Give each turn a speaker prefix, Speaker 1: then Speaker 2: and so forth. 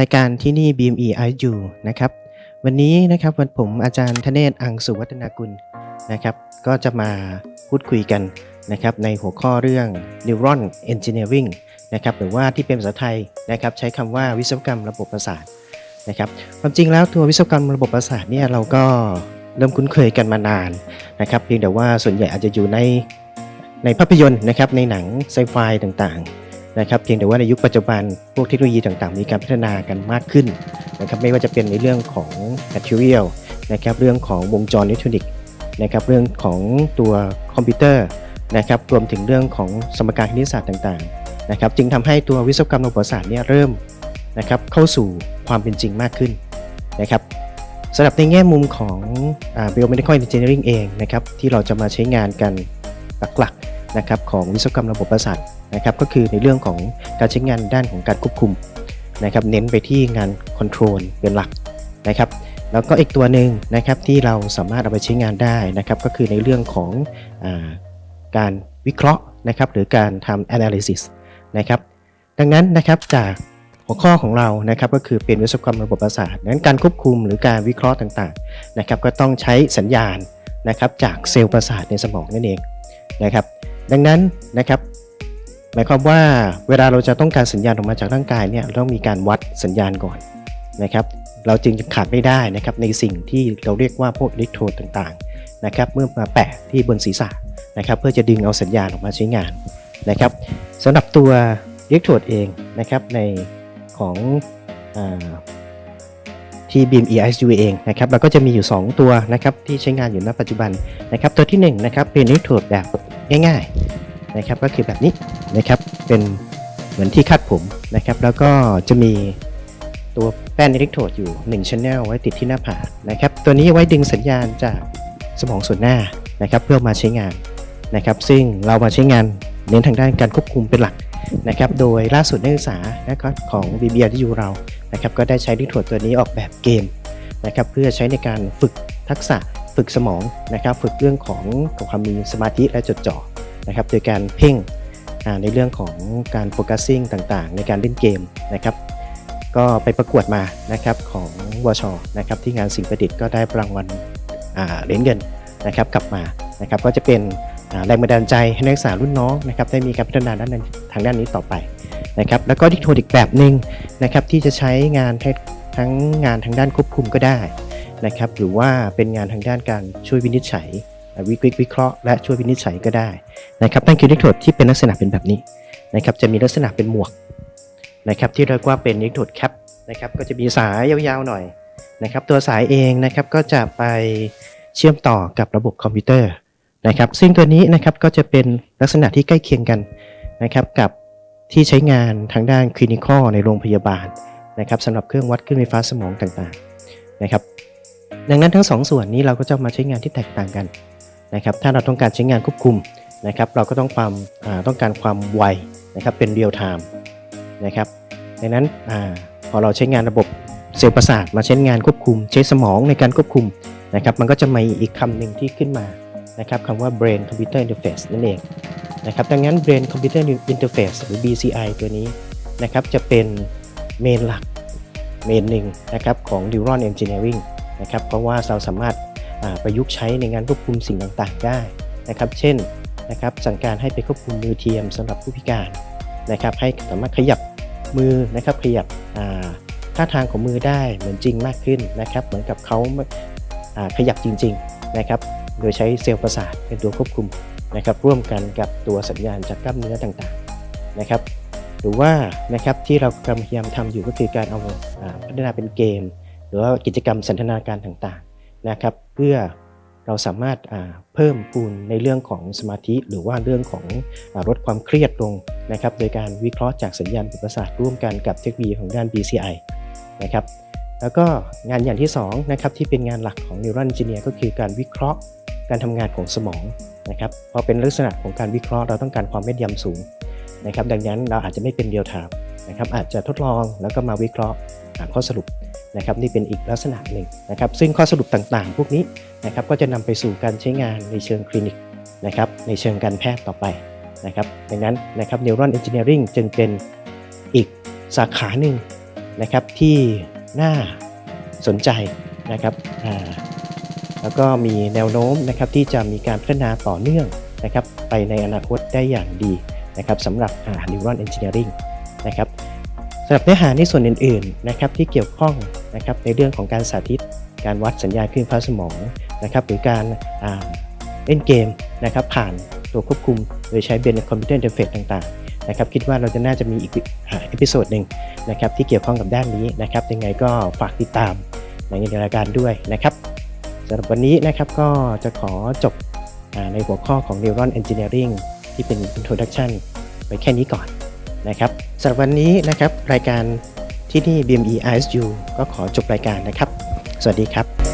Speaker 1: รายการที่นี่ BME IU นะครับ วันนี้นะครับวันผมอาจารย์ธเนศอังสุวัฒนากุลนะครับ ก็จะมาพูดคุยกันนะครับในหัวข้อเรื่อง Neuron Engineering นะครับหรือว่าที่เป็นภาษาไทยนะครับใช้คำว่าวิศวกรรมระบบประสาทนะครับความจริงแล้วตัววิศวกรรมระบบประสาทเนี่ยเราก็เริ่มคุ้นเคยกันมานานนะครับเพียงแต่ว่าส่วนใหญ่อาจจะอยู่ในในภาพยนตร์นะครับในหนังไซไฟต่างๆ นะครับเพียงแต่ว่าในยุคปัจจุบันพวกเทคโนโลยีต่างๆ มีการพัฒนากันมากขึ้นนะครับไม่ว่าจะเป็นในเรื่องของ material นะครับเรื่องของวงจรอิเล็กทรอนิกส์นะครับเรื่องของตัวคอมพิวเตอร์นะครับรวมถึงเรื่องของสมการคณิตศาสตร์ต่างๆนะครับจึงทำให้ตัววิศวกรรมระบบประสาทเนี่ยเริ่มนะครับเข้าสู่ความเป็นจริงมากขึ้นนะครับสำหรับในแง่มุมของอ่า biomedical engineering เองนะครับที่เราจะมาใช้งานกันหลักๆนะครับของวิศวกรรมระบบประสาท นะครับก็คือในเรื่องของการใช้งานด้านของการควบคุมนะครับเน้นไปที่งานคอนโทรลเป็นหลักนะครับแล้วก็อีกตัวหนึ่งนะครับที่เราสามารถเอาไปใช้งานได้นะครับก็คือในเรื่องของอาการวิเคราะห์นะครับหรือการทำ analysis นะครับดังนั้นนะครับจากหัวข้อของเรานะครับก็คือเป็นวิศวกรรมระบบประสาทดังนั้นการควบคุมหรือการวิเคราะห์ต่างๆนะครับก็ต้องใช้สัญญาณนะครับจากเซลล์ประสาทในสมองนั่นเองนะครับดังนั้นนะครับ หมายความว่าเวลาเราจะต้องการสัญญาณออกมาจากร่างกายเนี่ยเราต้องมีการวัดสัญญาณก่อนนะครับ เราจึงขาดไม่ได้นะครับในสิ่งที่เราเรียกว่าพวกอิเล็กโทรดต่างๆนะครับเมื่อมาแปะที่บนศีรษะนะครับ เพื่อจะดึงเอาสัญญาณออกมาใช้งานนะครับสำหรับตัวอิเล็กโทรดเองนะครับในของอที่ BIM EISU เองนะครับเราก็จะมีอยู่ 2 ตัวนะครับที่ใช้งานอยู่ณปัจจุบันนะครับตัวที่1นะครับเป็นอิเล็กโทรดแบบง่ายๆ นะครับก็คือแบบนี้นะครับเป็นเหมือนที่คาดผมนะครับ แล้วก็จะมีตัวแป้นอิเล็กโทรดอยู่1 Channel ไว้ติดที่หน้าผากนะครับ ตัวนี้ไว้ดึงสัญญาณจากสมองส่วนหน้านะครับเพื่อมาใช้งานนะครับ ซึ่งเรามาใช้งานเน้นทางด้านการควบคุมเป็นหลักนะครับ โดยล่าสุดนักศึกษานะครับของ BBR ที่อยู่เรานะครับ ก็ได้ใช้อิเล็กโทรดตัวนี้ออกแบบเกมนะครับ เพื่อใช้ในการฝึกทักษะฝึกสมองนะครับ ฝึกเรื่องของความมีสมาธิและจดจ่อ นะครับโดยการเพ่งในเรื่องของการโฟกัสซิ่งต่างๆ ในการเล่นเกมนะครับก็ไปประกวดมานะครับของวชนะครับที่งานสิ่งประดิษฐ์ก็ได้รางวัลเหรียญเงินนะครับกลับมานะครับก็จะเป็นแรงบันดาลใจให้นักศึกษารุ่นน้องนะครับได้มีการพัฒนาด้านนั้ทางด้านนี้ต่อไปนะครับแล้วก็ดิโทรอีกแบบหนึ่งนะครับที่จะใช้งานทั้งงานทางด้านควบคุมก็ได้นะครับหรือว่าเป็นงานทางด้านการช่วยวินิจฉัย อ่าวิวิวิเคราะห์และช่วยวินิจฉัยก็ได้นะครับนั่นคือดิโทรที่เป็นลักษณะเป็นแบบนี้นะครับจะมีลักษณะเป็นหมวกนะครับที่เรียกว่าเป็นนิโทดแคปนะครับก็จะมีสายยาวๆหน่อยนะครับตัวสายเองนะครับก็จะไปเชื่อมต่อกับระบบคอมพิวเตอร์นะครับซึ่งตัวนี้นะครับก็จะเป็นลักษณะที่ใกล้เคียงกันนะครับกับที่ใช้งานทางด้านคลินิคอลในโรงพยาบาลนะครับสำหรับเครื่องวัดคลื่นไฟฟ้าสมองต่างๆนะครับดังนั้นทั้งสองส่วนนี้เราก็จะมาใช้งานที่แตกต่างกัน นะครับถ้าเราต้องการใช้งานควบคุมนะครับเราก็ต้องความต้องการความไวนะครับเป็นเรียลไทม์นะครับดังนั้นอพอเราใช้งานระบบเซลล์ประสาทมาใช้งานควบคุม ใช้สมองในการควบคุมนะครับมันก็จะมีอีกคำหนึ่งที่ขึ้นมานะครับคำว่า brain computer interface นั่นเองนะครับดังนั้น brain computer interface หรือ BCI ตัวนี้นะครับจะเป็นเมนหลักเมนหนึ่งนะครับของ neuron engineering นะครับเพราะว่าเราสามารถ ประยุกต์ใช้ในงานควบคุมสิ่งต่างๆได้นะครับ เช่นนะครับสั่งการให้ไปควบคุมมือเทียมสำหรับผู้พิการนะครับ ให้สามารถขยับมือนะครับขยับอ่าท่าทางของมือได้เหมือนจริงมากขึ้นนะครับ เหมือนกับเขาอ่าขยับจริง ๆนะครับ โดยใช้เซลล์ประสาทเป็นตัวควบคุมนะครับ ร่วมกันกับตัวสัญญาณจากกล้ามเนื้อต่างๆนะครับหรือว่านะครับที่เรากำลังพยายามทำอยู่ก็คือการเอาอ่าพัฒนาเป็นเกม หรือว่ากิจกรรมสันทนาการต่างๆ นะครับ เพื่อเราสามารถเพิ่มพูนในเรื่องของสมาธิ หรือว่าเรื่องของลดความเครียดลงนะครับ โดยการวิเคราะห์จากสัญญาณประสาทร่วมกันกับเทคโนโลยีของด้าน BCI นะครับแล้วก็งานอย่างที่2นะครับที่เป็นงานหลักของ Neural Engineer ก็คือการวิเคราะห์การทำงานของสมองนะครับพอเป็นลักษณะของการวิเคราะห์เราต้องการความแม่นยำสูงนะครับ ดังนั้นเราอาจจะไม่เป็นเรียลไทม์นะครับอาจจะทดลองแล้วก็มาวิเคราะห์หาข้อสรุป นะครับนี่เป็นอีกลักษณะหนึ่งนะครับซึ่งข้อสรุปต่างๆ พวกนี้นะครับก็จะนำไปสู่การใช้งานในเชิงคลินิกนะครับในเชิงการแพทย์ต่อไปนะครับดังนั้นนะครับ Neuron Engineering จึงเป็นอีกสาขาหนึ่งนะครับที่น่าสนใจนะครับแล้วก็มีแนวโน้มนะครับที่จะมีการพัฒนาต่อเนื่องนะครับไปในอนาคตได้อย่างดีนะครับสำหรับอ่า Neuron Engineering นะครับสำหรับเนื้อหาในส่วนอื่นๆนะครับที่เกี่ยวข้อง นะครับในเรื่องของการสาธิต การวัดสัญญาณคลื่นฟ้าสมองนะครับหรือการเล่นเกมนะครับผ่านตัวควบคุมโดยใช้เป็นคอมพิวเตอร์อินเทอร์เฟซต่างๆนะครับคิดว่าเราจะน่าจะมีอีกอ่าเอพิโซดหนึ่งนะครับที่เกี่ยวข้องกับด้านนี้นะครับยังไงก็ฝากติดตามในรายการด้วยนะครับสำหรับวันนี้นะครับก็จะขอจบอในหัวข้อของ Neuron Engineering ที่เป็น Introduction ไปแค่นี้ก่อนนะครับสำหรับวันนี้นะครับรายการ ที่นี่ BME ISU ก็ขอจบรายการนะครับ สวัสดีครับ